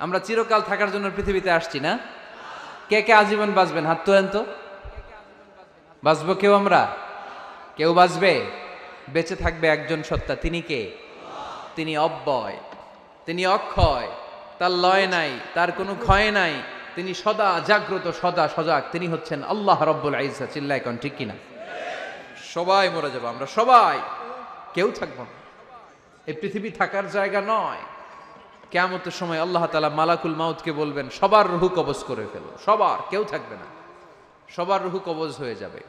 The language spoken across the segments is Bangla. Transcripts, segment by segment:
আমরা চিরকাল থাকার জন্য পৃথিবীতে আসছি না? কে কে আজীবন বাঁচবেন? হাত তোলেন তো। বাঁচবো কেউ আমরা? কেউ বাঁচবে? বেঁচে থাকবে একজন সত্তা। তিনি কে? তিনি অব্যয়। তিনি অক্ষয়। তার লয় নাই, তার কোনো ক্ষয় নাই। তিনি সদা জাগ্রত, সদা সজাগ। তিনি হচ্ছেন আল্লাহ রব্বুল আইসা চিল্লায় কন, ঠিক কিনা? সবাই মরে যাব, আমরা সবাই। কেউ থাকব না। এই পৃথিবী থাকার জায়গা নয়। কেমতের সময় আল্লাহ তালা মালাকুল মাউতকে বলবেন, সবার রুহু কবজ করে ফেলো। সবার, কেউ থাকবে না। সবার রুহু কবজ হয়ে যাবে।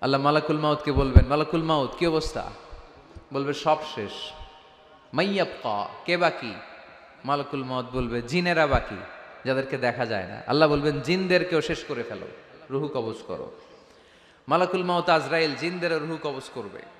আল্লাহ মালাকুল মাউতকে বলবেন, মালাকুল মাউত, কি অবস্থা? বলবে, সব শেষ। মাইয়াপ্পা কে বাকি? মালাকুল মাউত বলবে, জিনেরা বাকি, যাদেরকে দেখা যায় না। আল্লাহ বলবেন, জিনদেরকেও শেষ করে ফেলো। রুহু কবজ করো। মালাকুল মাউত আজরাইল জিনদের রুহু কবজ করবে।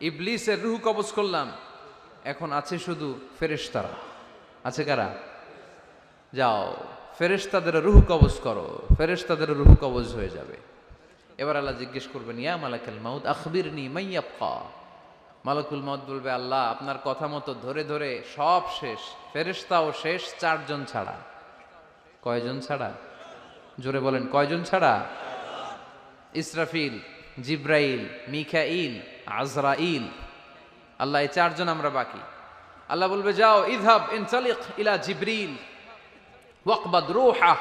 ইবলিসের রুহু কবজ করলাম। এখন আছে শুধু ফেরেশতারা। আছে কারা? যাও, ফেরেশতাদের রুহু কবজ করো, ফেরেশতাদের রুহু কবজ হয়ে যাবে। এবার আল্লাহ জিজ্ঞেস করবেন, ইয়া মালাকাল মাউদ আখবিরনি মাইয়াপ্পা মালাকুল মাউদ বলবে, আল্লাহ, আপনার কথা মতো ধরে ধরে সব শেষ, ফেরেশতাও শেষ, চারজন ছাড়া। কয়জন ছাড়া? জোরে বলেন, কয়জন ছাড়া? ইসরাফিল জিব্রাইল মিখাইল আজরাইল। আল্লাহ, এই চারজন আমরা বাকি। আল্লাহ বলবে, যাও ইদহাব ইনসালিক ইলা জিব্রিল, ওয়াকবাদ রুহা।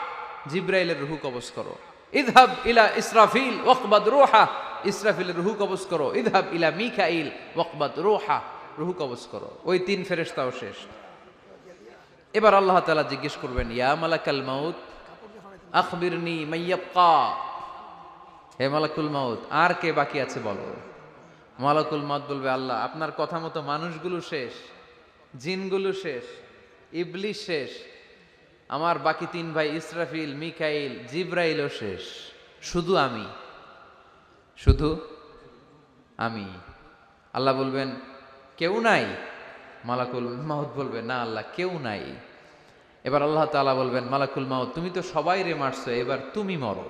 জিব্রাইলের রুহু কবজ করো। ইদহাব ইলা ইসরাফিল, ওয়াকবাদ রুহা। ইসরাফিলের রুহু কবজ করো। ইদহাব ইলা মিখাইল ওয়াকবাদ রুহা। রুহু কবজ করো। ওই তিন ফেরেশতাও শেষ। এবার আল্লাহ তাআলা জিজ্ঞেস করবেন, ইয়া মালাকাল মাউত, আখবিরনি মাইয়াক্কা হে মালাকুল মাউত, আর কে বাকি আছে বলো? মালাকুল মাউত বলবে, আল্লাহ, আপনার কথা মতো মানুষগুলো শেষ, জিনগুলো শেষ ইবলিশ শেষ, আমার বাকি তিন ভাই ইসরাফিল, মিকাইল, জিব্রাইলও শেষ। শুধু আমি। শুধু আমি। আল্লাহ বলবেন, কেউ নাই? মালাকুল মাউত বলবে, না আল্লাহ, কেউ নাই। এবার আল্লাহ তাআলা বলবেন, মালাকুল মাউত, তুমি তো সবাই রে মারছো, এবার তুমি মরো।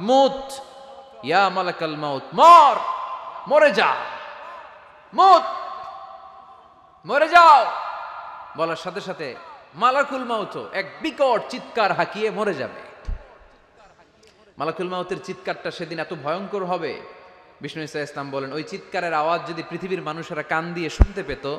মুত। ইয়া মালাকাল মাউত, মর। মরে যা। মুত। মরে যাও। বলার সাথে সাথে মালাকুল মাউত এক বিকট চিৎকার হাঁকিয়ে মরে যাবে। মালাকুল মাউতের চিৎকারটা সেদিন এত ভয়ঙ্কর হবে। বিষ্ণু ইসা ইসলাম বলেন, ওই চিৎকারের আওয়াজ যদি পৃথিবীর মানুষেরা কান দিয়ে শুনতে পেত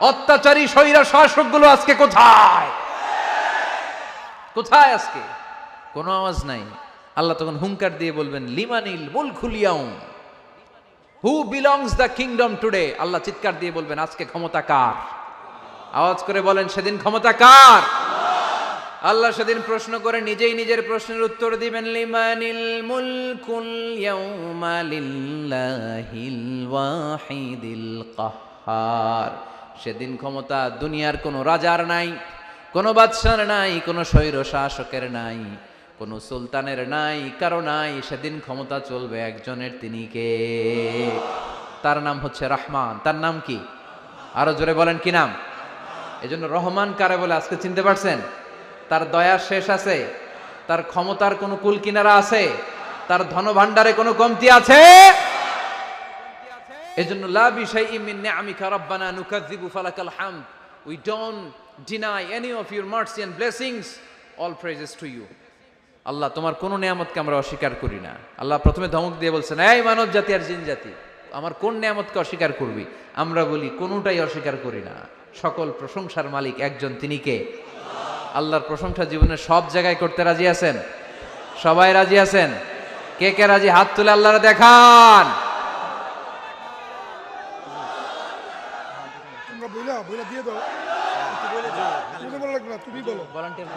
অত্যাচারী স্বৈরা শাসকগুলো আজকে কোথায়? কোথায় আজকে? কোনো আওয়াজ নাই। আল্লাহ তখন হুঙ্কার দিয়ে বলবেন, লিমানিল মুল খুলিয়াউম who belongs the kingdom today Allah চিৎকার দিয়ে বলবেন, আজকে ক্ষমতা কার? আওয়াজ করে বলেন, সেদিন ক্ষমতা কার? আল্লাহ সেদিন প্রশ্ন করে নিজেই নিজের প্রশ্নের উত্তর দিবেন, লিমানিল মুলকুল ইয়াউমা লিল্লাহিল ওয়াহিদিল কাহ্হার সেদিন ক্ষমতা দুনিয়ার কোনো রাজার নাই, কোনো বাদশার নাই, কোনো স্বৈর শাসকের নাই, কোনো সুলতানের নাই, কারও নাই, সেদিন ক্ষমতা চলবে একজনের তিনি কে? তার নাম হচ্ছে রহমান। তার নাম কি? আরও জোরে বলেন কি নাম? এজন্য রহমান কারে বলে আজকে চিনতে পারছেন? তার দয়ার শেষ আছে, তার ক্ষমতার কোনো কুল কিনারা আছে, তার ধনভাণ্ডারে কোনো কমতি আছে? এজন্য, লা বিশাই মিন নিআমিকা রাব্বানা নুকাযযিবু ফালাকাল হামদ। We don't deny any of your mercy and blessings all praises to you Allah, তোমার কোন নিয়ামতকে আমরা অস্বীকার করি না। আল্লাহ প্রথমে ধমক দিয়ে বলছেন, এই মানব জাতি আর জিন জাতি, আমার কোন নিয়ামতকে অস্বীকার করবি? আমরা বলি, কোনোটাই অস্বীকার করি না। সকল প্রশংসার মালিক একজন, তিনি কে? আল্লাহর প্রশংসা জীবনে সব জায়গায় করতে রাজি আছেন? সবাই রাজি আছেন? কে কে রাজি? হাত তুলে আল্লাহরা দেখান! বইলা বইলা দিয়ে দাও। তুমি বলা লাগবে না তুমি বলো। ভলান্টিয়ার।